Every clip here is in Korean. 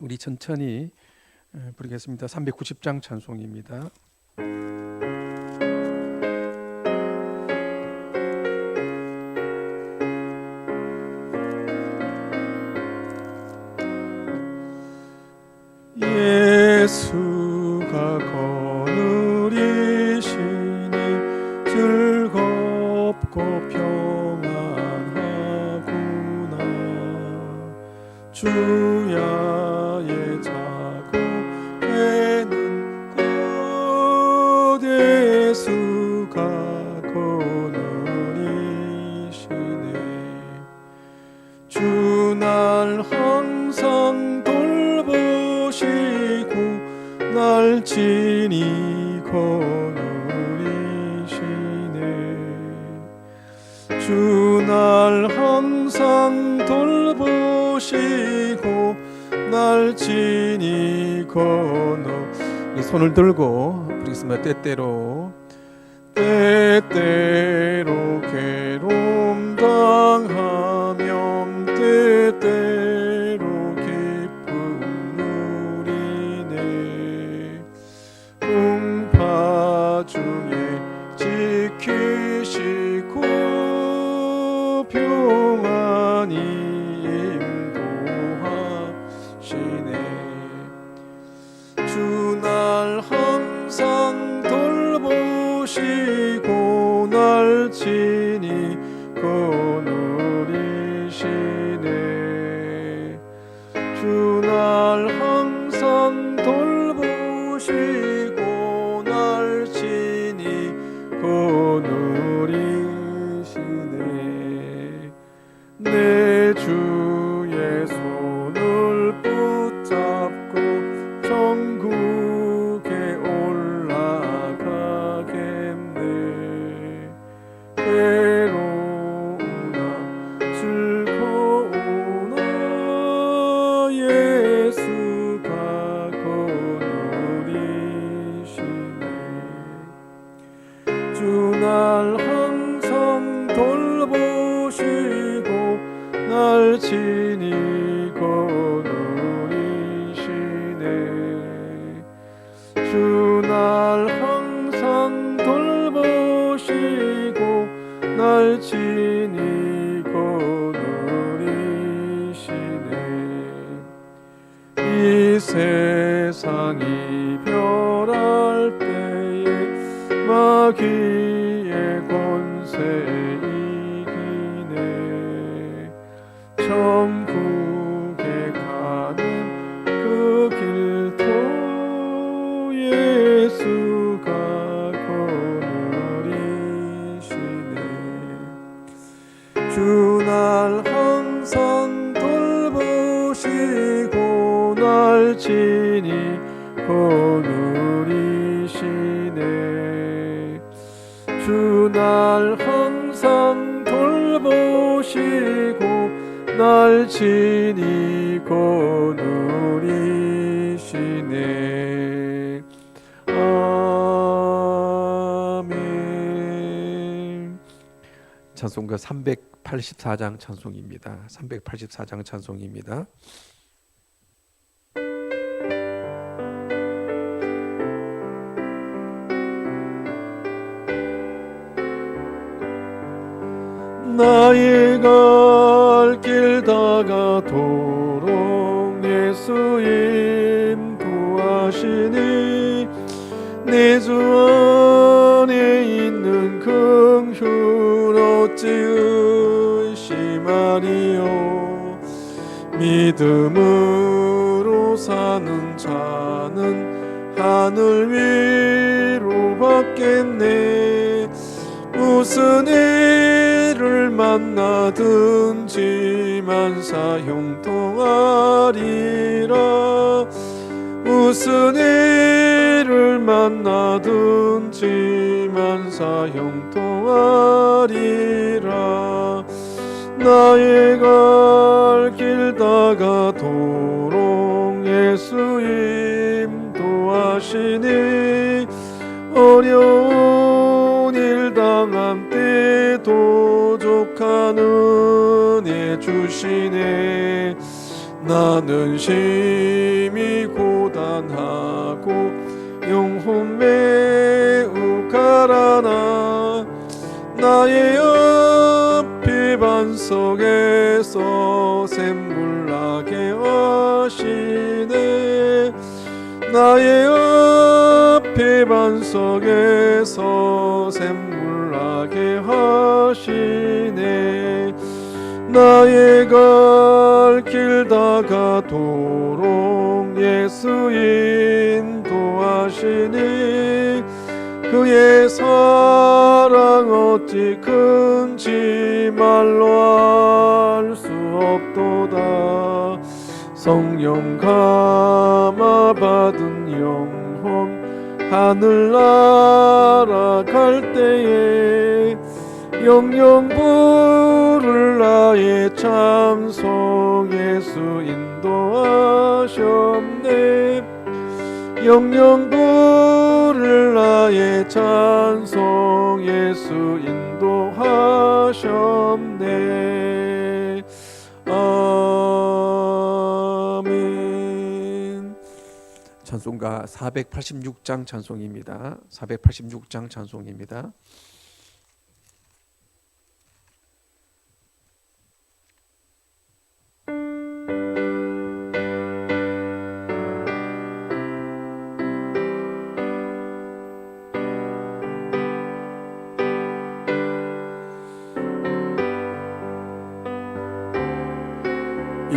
우리 천천히 에, 부르겠습니다. 390장 찬송입니다. 친히 거느리시네. 주 날 항상 돌보시고 날 친히 건너. 우리 손을 들고 부르겠습니다. 때때로. 때때로 날 친히 거느리 날 항상 돌보시고 날 친히 거느리시네 아멘 찬송가 384장 찬송입니다. 384장 찬송입니다. 나의 갈 길 다가도록 예수 인도하시니 내주 안에 있는 긍휼 어찌 의심하리요 믿음으로 사는 자는 하늘 위로 받겠네 무슨 일을 만나든지 만사 형통하리라. 무슨 일을 만나든지 만사 형통하리라. 나의 갈길 다가도록 예수 인도하시니 어려운 함때 도족한 은혜 주시네. 나는 심히 고단하고 영혼 매우 가라나 나의 옆에 반석에서 샘물 나게 하시네. 나의 옆에 반석에서 하시네 나의 갈길 다가도록 예수 인도하시니 그의 사랑 어찌 큰지 말로 알 수 없도다. 성령 감화 받은 영혼 하늘 날아갈 때에 영영 부를 나의 찬송 예수 인도하셨네. 영영 부를 나의 찬송 예수 인도하셨네. 찬송가 486장 찬송입니다. 486장 찬송입니다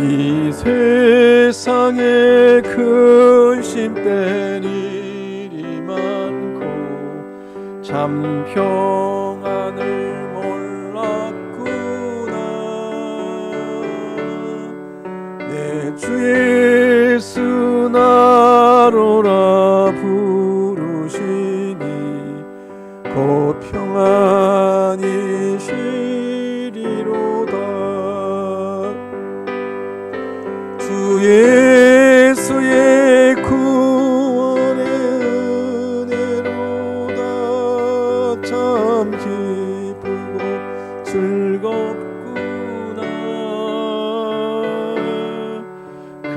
이 세상에 근심된 일이 많고 참 평안을 몰랐구나. 내주예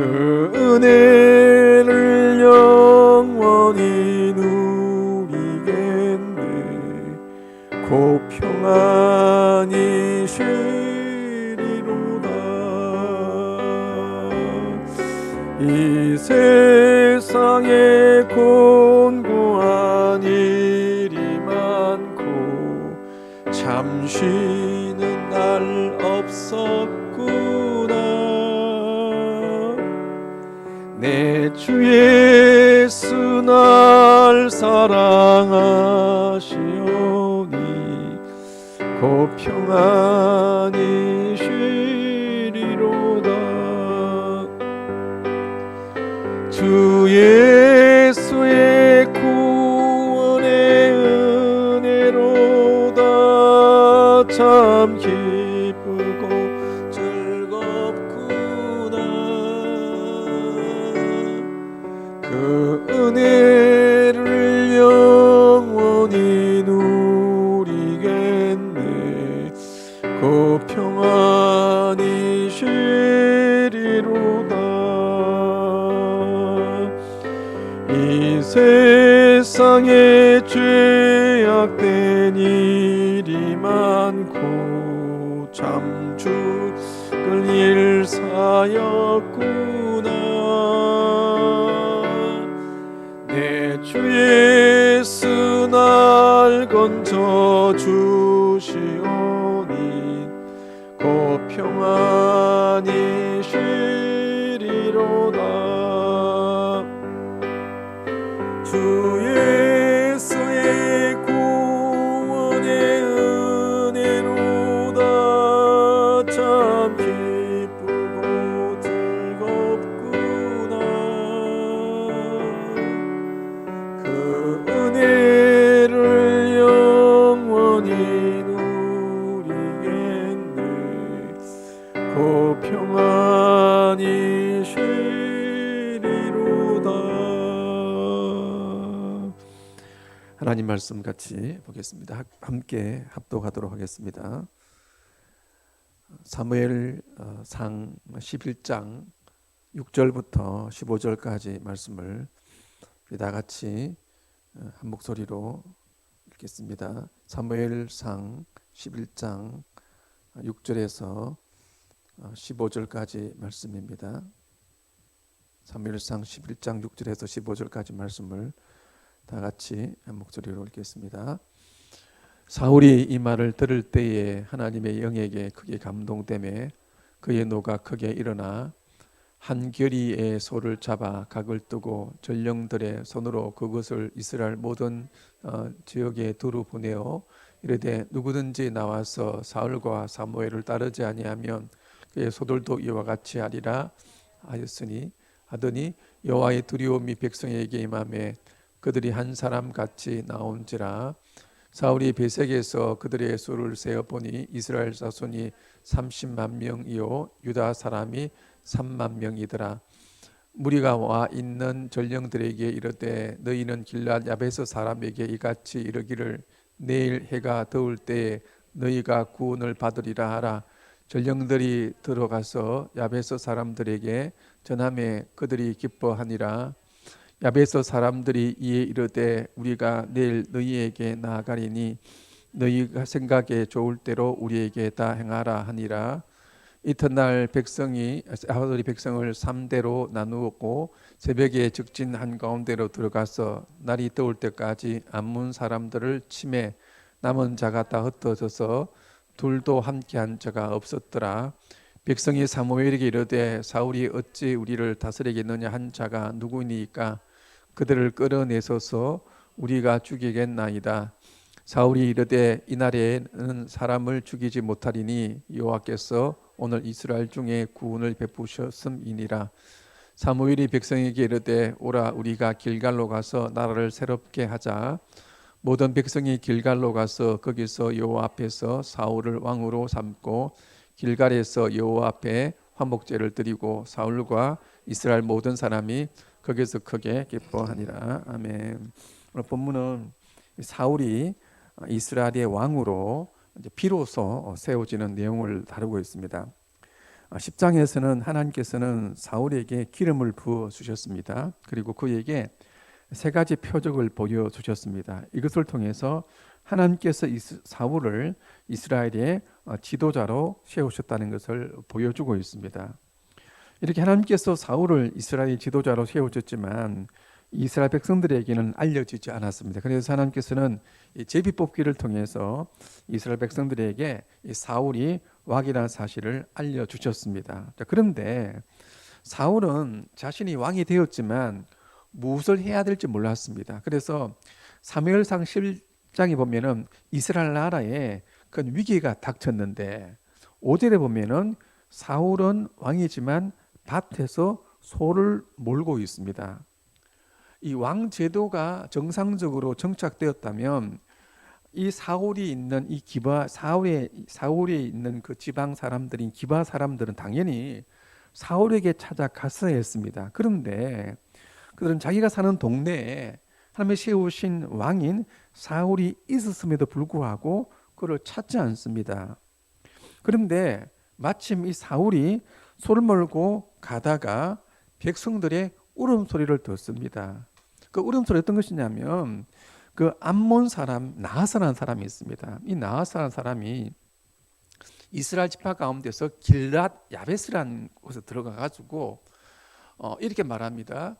그 은혜 평안히 쉬리로다. 주 예수의 구원의 은혜로다. 참기 평안히 말씀 같이 보겠습니다. 하- 함께 합독하도록 하겠습니다. 사무엘 어, 상 11장 6절부터 15절까지 말씀을 우리 다 같이 어, 한 목소리로 읽겠습니다. 사무엘 상 11장 6절에서 15절까지 말씀입니다. 사무엘 상 11장 6절에서 15절까지 말씀을 다 같이 한 목소리로 읽겠습니다. 사울이 이 말을 들을 때에 하나님의 영에게 크게 감동되매 그의 노가 크게 일어나 한 결의의 소를 잡아 각을 뜨고 전령들의 손으로 그것을 이스라엘 모든 어, 지역에 두루 보내어 이르되 누구든지 나와서 사울과 사무엘을 따르지 아니하면 그의 소들도 이와 같이 하리라 하였으니 하더니 여호와의 두려움이 백성에게 임함에 그들이 한 사람 같이 나온지라 사울이 베색에서 그들의 수를 세어 보니 이스라엘 자손이 30만 명이요 유다 사람이 3만 명이더라. 무리가 와 있는 전령들에게 이르되 너희는 길랏 야베스 사람에게 이같이 이르기를 내일 해가 더울 때에 너희가 구원을 받으리라 하라. 전령들이 들어가서 야베스 사람들에게 전함에 그들이 기뻐하니라. 야베스 사람들이 이에 이르되 우리가 내일 너희에게 나아가리니 너희가 생각에 좋을 대로 우리에게 다 행하라 하니라. 이튿날 백성이 아들이 백성을 삼대로 나누었고 새벽에 적진 한 가운데로 들어가서 날이 떠올 때까지 안문 사람들을 침해 남은 자가 다 흩어져서 둘도 함께한 자가 없었더라. 백성이 사무엘에게 이르되 사울이 어찌 우리를 다스리겠느냐 한 자가 누구니까 그들을 끌어내서서 우리가 죽이겠나이다. 사울이 이르되 이날에는 사람을 죽이지 못하리니 여호와께서 오늘 이스라엘 중에 구원을 베푸셨음이니라. 사무엘이 백성에게 이르되 오라 우리가 길갈로 가서 나라를 새롭게 하자. 모든 백성이 길갈로 가서 거기서 여호와 앞에서 사울을 왕으로 삼고 길갈에서 여호와 앞에 화목제를 드리고 사울과 이스라엘 모든 사람이 거기서 크게 기뻐하니라. 아멘. 오늘 본문은 사울이 이스라엘의 왕으로 비로소 세워지는 내용을 다루고 있습니다. 10장에서는 하나님께서는 사울에게 기름을 부어 주셨습니다. 그리고 그에게 세 가지 표적을 보여 주셨습니다. 이것을 통해서 하나님께서 사울을 이스라엘의 지도자로 세우셨다는 것을 보여주고 있습니다. 이렇게 하나님께서 사울을 이스라엘 지도자로 세우셨지만 이스라엘 백성들에게는 알려지지 않았습니다. 그래서 하나님께서는 제비 뽑기를 통해서 이스라엘 백성들에게 사울이 왕이라는 사실을 알려주셨습니다. 그런데 사울은 자신이 왕이 되었지만 무엇을 해야 될지 몰랐습니다. 그래서 사무엘상 10장에 보면은 이스라엘 나라에 큰 위기가 닥쳤는데 5절에 보면은 사울은 왕이지만 밭에서 소를 몰고 있습니다. 이 왕 제도가 정상적으로 정착되었다면 이 사울이 있는 이 기바 사울에 사울에 있는 그 지방 사람들인 기바 사람들은 당연히 사울에게 찾아갔어야 했습니다. 그런데 그들은 자기가 사는 동네에 하나님의 세우신 왕인 사울이 있었음에도 불구하고 그를 찾지 않습니다. 그런데 마침 이 사울이 소를 몰고 가다가 백성들의 울음소리를 듣습니다. 그 울음소리 어떤 것이냐면 그 암몬 사람 나하사라는 사람이 있습니다. 이 나하사라는 사람이 이스라엘 지파 가운데서 길랏 야베스라는 곳에 들어가 가지고 어, 이렇게 말합니다.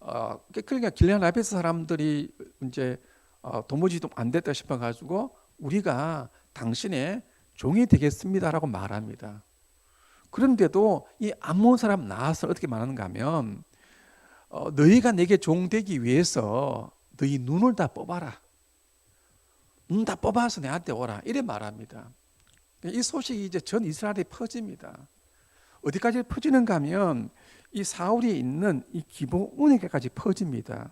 어, 그러니까 길랏 야베스 사람들이 이제 어, 도무지 안 됐다 싶어 가지고 우리가 당신의 종이 되겠습니다라고 말합니다. 그런데도 이 암몬 사람 나하사 어떻게 말하는가 하면 어, 너희가 내게 종되기 위해서 너희 눈을 다 뽑아라. 눈 다 뽑아서 내한테 오라. 이래 말합니다. 이 소식이 이제 전 이스라엘에 퍼집니다. 어디까지 퍼지는가 하면 이 사울이 있는 이 기본에게까지 퍼집니다.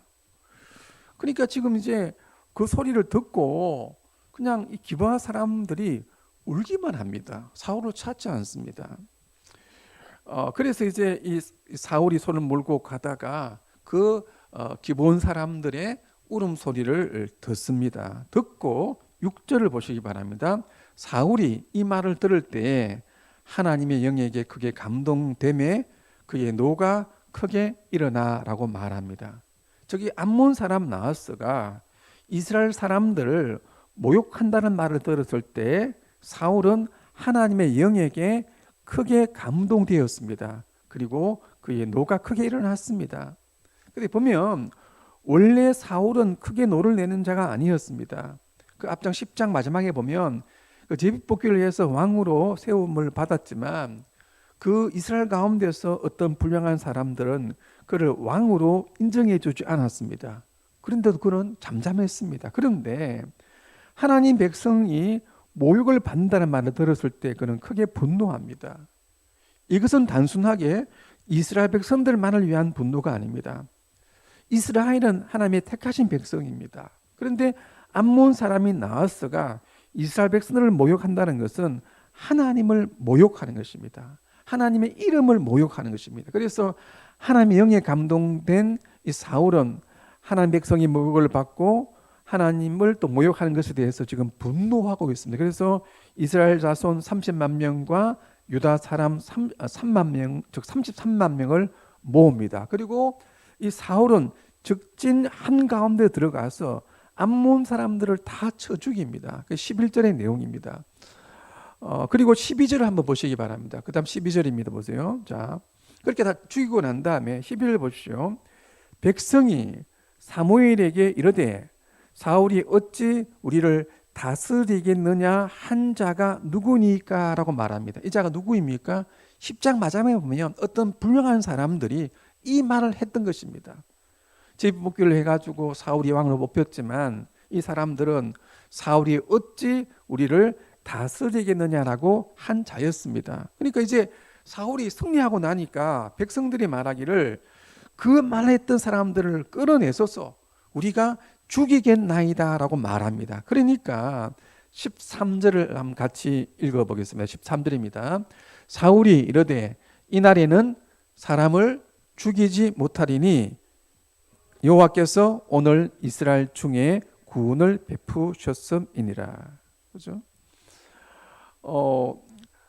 그러니까 지금 이제 그 소리를 듣고 그냥 이 기바 사람들이 울기만 합니다. 사울을 찾지 않습니다. 어, 그래서 이제 이 사울이 손을 몰고 가다가 그 어, 기본 사람들의 울음소리를 듣습니다. 듣고 6절을 보시기 바랍니다. 사울이 이 말을 들을 때 하나님의 영에게 크게 감동됨에 그의 노가 크게 일어나라고 말합니다. 저기 암몬 사람 나하스가 이스라엘 사람들을 모욕한다는 말을 들었을 때 사울은 하나님의 영에게 크게 감동되었습니다. 그리고 그의 노가 크게 일어났습니다. 근데 보면 원래 사울은 크게 노를 내는 자가 아니었습니다. 그 앞장 10장 마지막에 보면 그 제비뽑기를 해서 왕으로 세움을 받았지만 그 이스라엘 가운데서 어떤 불량한 사람들은 그를 왕으로 인정해 주지 않았습니다. 그런데도 그는 잠잠했습니다. 그런데 하나님 백성이 모욕을 받는다는 말을 들었을 때 그는 크게 분노합니다. 이것은 단순하게 이스라엘 백성들만을 위한 분노가 아닙니다. 이스라엘은 하나님의 택하신 백성입니다. 그런데 암몬 사람이 나아스가 이스라엘 백성들을 모욕한다는 것은 하나님을 모욕하는 것입니다. 하나님의 이름을 모욕하는 것입니다. 그래서 하나님의 영에 감동된 이 사울은 하나님 백성이 모욕을 받고 하나님을 또 모욕하는 것에 대해서 지금 분노하고 있습니다. 그래서 이스라엘 자손 30만 명과 유다 사람 3, 3만 명, 즉 33만 명을 모읍니다. 그리고 이 사울은 적진 한 가운데 들어가서 암몬 사람들을 다 쳐 죽입니다. 그 11절의 내용입니다. 어, 그리고 12절을 한번 보시기 바랍니다. 그 다음 12절입니다. 보세요. 자, 그렇게 다 죽이고 난 다음에 12절 보십시오. 백성이 사무엘에게 이르되 사울이 어찌 우리를 다스리겠느냐 한 자가 누구니까 라고 말합니다. 이 자가 누구입니까? 10장 마지막에 보면 어떤 불명한 사람들이 이 말을 했던 것입니다. 제복기를 해가지고 사울이 왕으로 뽑혔지만 이 사람들은 사울이 어찌 우리를 다스리겠느냐라고 한 자였습니다. 그러니까 이제 사울이 승리하고 나니까 백성들이 말하기를 그 말했던 사람들을 끌어내서서 우리가 죽이겠나이다 라고 말합니다. 그러니까 13절을 한번 같이 읽어보겠습니다. 13절입니다. 사울이 이르되 이날에는 사람을 죽이지 못하리니 여호와께서 오늘 이스라엘 중에 구원을 베푸셨음이니라. 그죠? 어,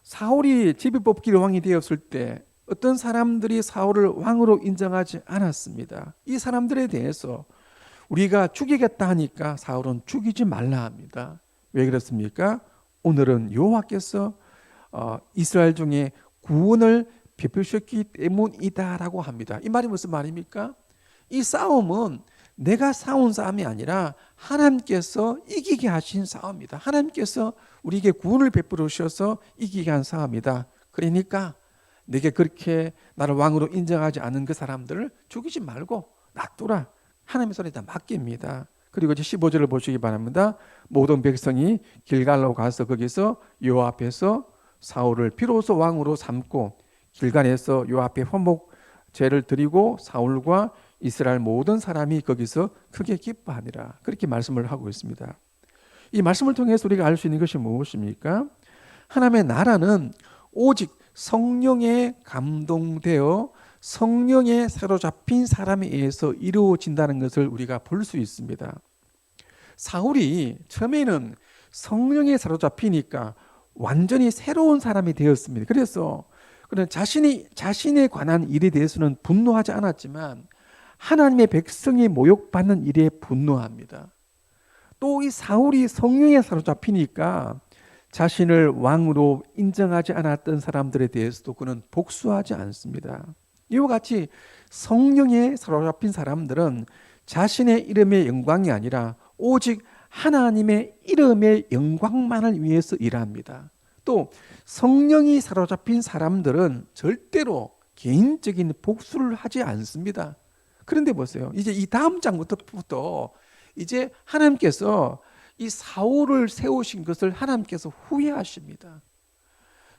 사울이 제비 뽑기를 왕이 되었을 때 어떤 사람들이 사울을 왕으로 인정하지 않았습니다. 이 사람들에 대해서 우리가 죽이겠다 하니까 사울은 죽이지 말라 합니다. 왜 그렇습니까? 오늘은 여호와께서 어, 이스라엘 중에 구원을 베푸셨기 때문이다라고 합니다. 이 말이 무슨 말입니까? 이 싸움은 내가 싸운 싸움이 아니라 하나님께서 이기게 하신 싸움이다. 하나님께서 우리에게 구원을 베풀어 주셔서 이기게 한 싸움이다. 그러니까 내게 그렇게 나를 왕으로 인정하지 않은 그 사람들을 죽이지 말고 놔두라. 하나님의 손에 다 맡깁니다. 그리고 이제 15절을 보시기 바랍니다. 모든 백성이 길갈로 가서 거기서 요 앞에서 사울을 비로소 왕으로 삼고 길갈에서 요 앞에 화목 제를 드리고 사울과 이스라엘 모든 사람이 거기서 크게 기뻐하니라. 그렇게 말씀을 하고 있습니다. 이 말씀을 통해서 우리가 알 수 있는 것이 무엇입니까? 하나님의 나라는 오직 성령에 감동되어 성령에 사로잡힌 사람에 의해서 이루어진다는 것을 우리가 볼 수 있습니다. 사울이 처음에는 성령에 사로잡히니까 완전히 새로운 사람이 되었습니다. 그래서 그는 자신이 자신에 관한 일에 대해서는 분노하지 않았지만 하나님의 백성이 모욕받는 일에 분노합니다. 또 이 사울이 성령에 사로잡히니까 자신을 왕으로 인정하지 않았던 사람들에 대해서도 그는 복수하지 않습니다. 이와 같이 성령에 사로잡힌 사람들은 자신의 이름의 영광이 아니라 오직 하나님의 이름의 영광만을 위해서 일합니다. 또 성령이 사로잡힌 사람들은 절대로 개인적인 복수를 하지 않습니다. 그런데 보세요. 이제 이 다음 장부터 이제 하나님께서 이 사울을 세우신 것을 하나님께서 후회하십니다.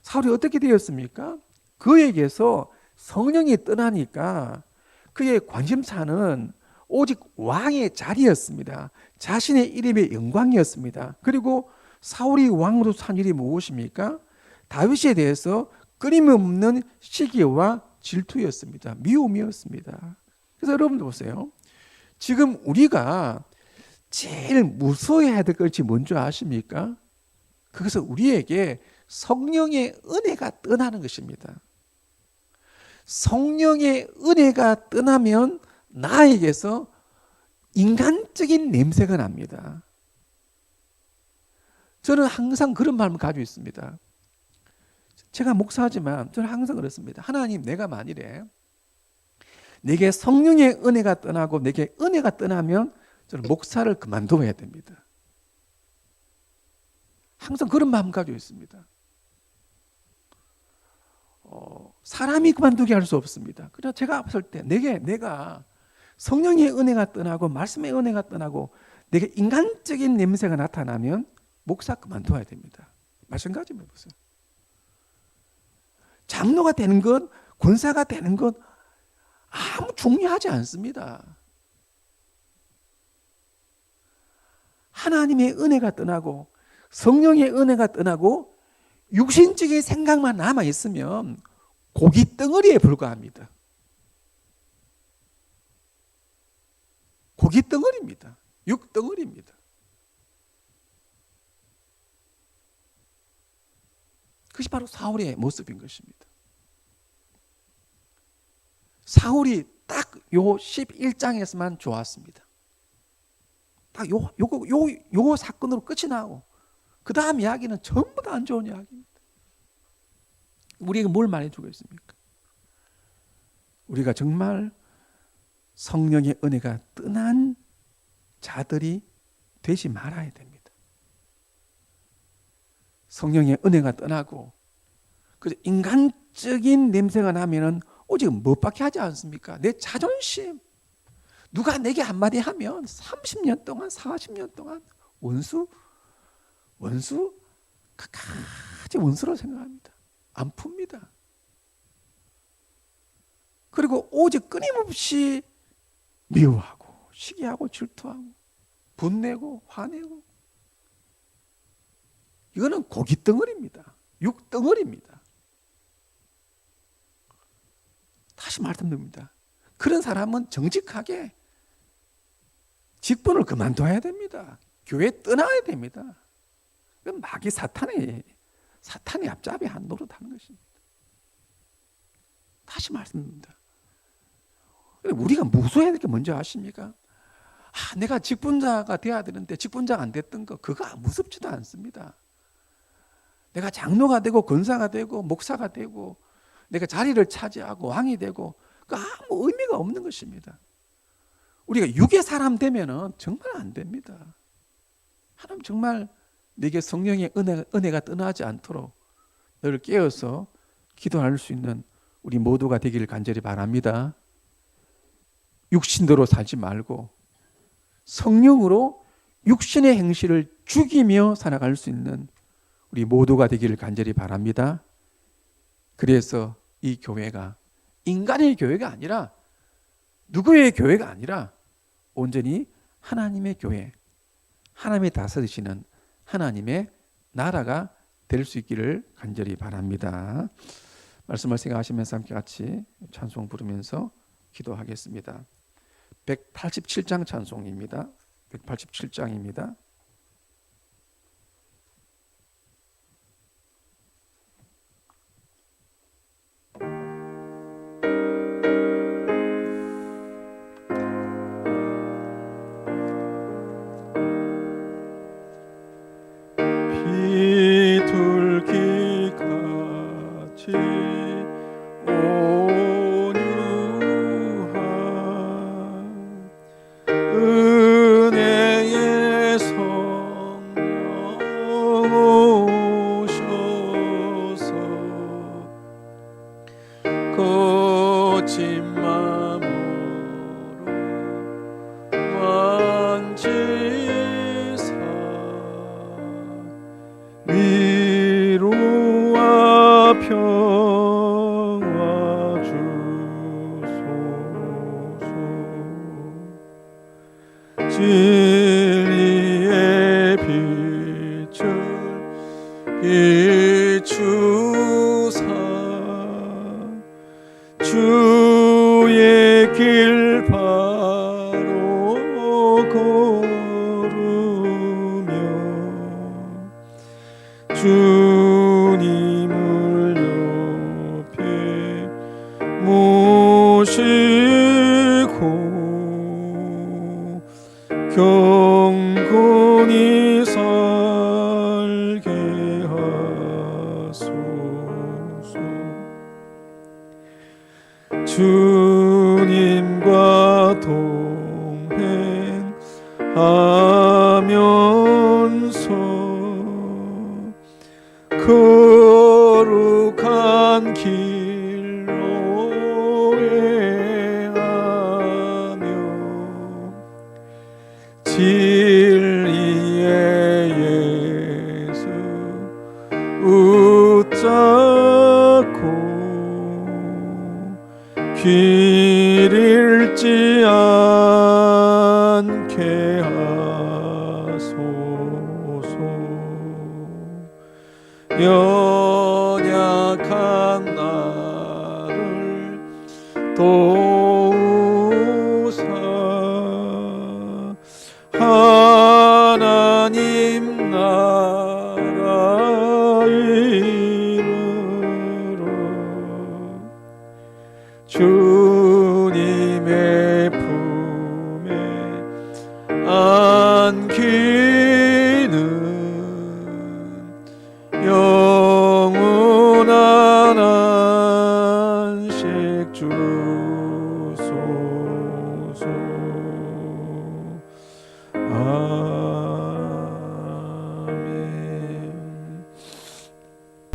사울이 어떻게 되었습니까? 그에게서 성령이 떠나니까 그의 관심사는 오직 왕의 자리였습니다. 자신의 이름의 영광이었습니다. 그리고 사울이 왕으로 산 일이 무엇입니까? 다윗에 대해서 끊임없는 시기와 질투였습니다. 미움이었습니다. 그래서 여러분들 보세요. 지금 우리가 제일 무서워해야 될 것이 뭔지 아십니까? 그것은 우리에게 성령의 은혜가 떠나는 것입니다. 성령의 은혜가 떠나면 나에게서 인간적인 냄새가 납니다. 저는 항상 그런 마음을 가지고 있습니다. 제가 목사지만 저는 항상 그렇습니다. 하나님, 내가 만일에 내게 성령의 은혜가 떠나고 내게 은혜가 떠나면 저는 목사를 그만둬야 됩니다. 항상 그런 마음 가지고 있습니다. 어, 사람이 그만두게 할 수 없습니다. 그래서 제가 봤을 때 내게 내가 성령의 은혜가 떠나고 말씀의 은혜가 떠나고 내게 인간적인 냄새가 나타나면 목사 그만둬야 됩니다. 마찬가지로 보세요. 장로가 되는 것, 권사가 되는 것 아무 중요하지 않습니다. 하나님의 은혜가 떠나고 성령의 은혜가 떠나고 육신적인 생각만 남아 있으면 고기 덩어리에 불과합니다. 고기 덩어리입니다. 육 덩어리입니다. 그것이 바로 사울의 모습인 것입니다. 사울이 딱 요 11장에서만 좋았습니다. 딱 요, 요거, 요, 요 사건으로 끝이 나고, 그 다음 이야기는 전부 다 안 좋은 이야기입니다. 우리에게 뭘 말해주고 있습니까? 우리가 정말 성령의 은혜가 떠난 자들이 되지 말아야 됩니다. 성령의 은혜가 떠나고, 그 인간적인 냄새가 나면은 오직 무엇밖에 하지 않습니까? 내 자존심. 누가 내게 한마디 하면 30년 동안, 40년 동안 원수, 원수, 끝까지 원수로 생각합니다. 안 풉니다. 그리고 오직 끊임없이 미워하고, 시기하고, 질투하고, 분내고, 화내고. 이거는 고기 덩어리입니다. 육 덩어리입니다. 다시 말씀드립니다. 그런 사람은 정직하게 직분을 그만둬야 됩니다. 교회 떠나야 됩니다. 마귀 사탄의 사탄의 앞잡이 한 노릇하는 것입니다. 다시 말씀드립니다. 우리가 무서워야 될 게 뭔지 아십니까? 아, 내가 직분자가 돼야 되는데 직분자가 안 됐던 거 그거 무섭지도 않습니다. 내가 장로가 되고 권사가 되고 목사가 되고 내가 자리를 차지하고 왕이 되고 그 아무 의미가 없는 것입니다. 우리가 육의 사람 되면은 정말 안 됩니다. 하나님 정말 내게 성령의 은혜, 은혜가 떠나지 않도록 너를 깨어서 기도할 수 있는 우리 모두가 되기를 간절히 바랍니다. 육신대로 살지 말고 성령으로 육신의 행실을 죽이며 살아갈 수 있는 우리 모두가 되기를 간절히 바랍니다. 그래서 이 교회가 인간의 교회가 아니라 누구의 교회가 아니라 온전히 하나님의 교회, 하나님이 다스리시는 하나님의 나라가 될 수 있기를 간절히 바랍니다. 말씀을 생각하시면서 함께 같이 찬송 부르면서 기도하겠습니다. 187장 찬송입니다. 187장입니다. 마 주시고 경 연